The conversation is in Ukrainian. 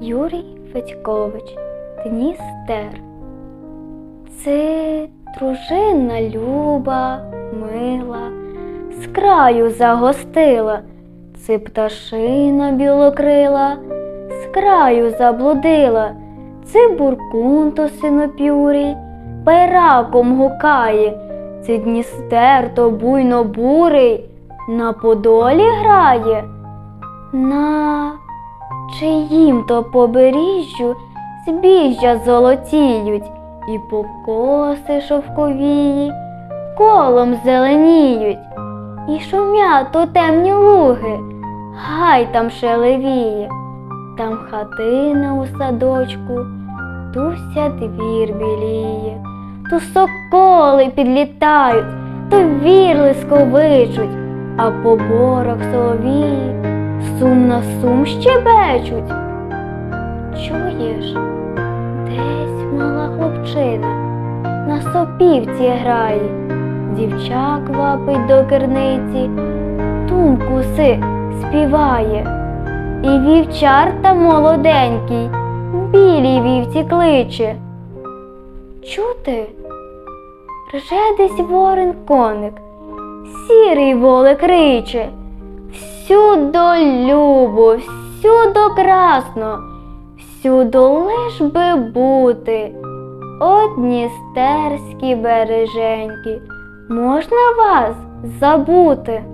Юрій Федькович, Дністер. Це дружина люба, мила, з краю загостила, це пташина білокрила, з краю заблудила, це буркунто синопюрій, пайраком гукає, це Дністер то буйно бурий, на подолі грає. На чиїм то побережжю збіжжя золотіють, і покоси шовковії колом зеленіють, і шумять то темні луги, гай там шелевіє, там хатина у садочку, туся двір біліє, ту соколи підлітають, то вірли сковичуть, а по борах соловії сум на сум щебечуть. Чуєш, десь мала хлопчина на сопівці грає, дівча квапить до керниці, тумку си співає, і вівчар та молоденький, білій вівці кличе. Чути? Рже десь ворон коник, сірий волик риче. Всюду любо, всюдо красно, всюдо лиш би бути. Одні стерські береженьки, можна вас забути?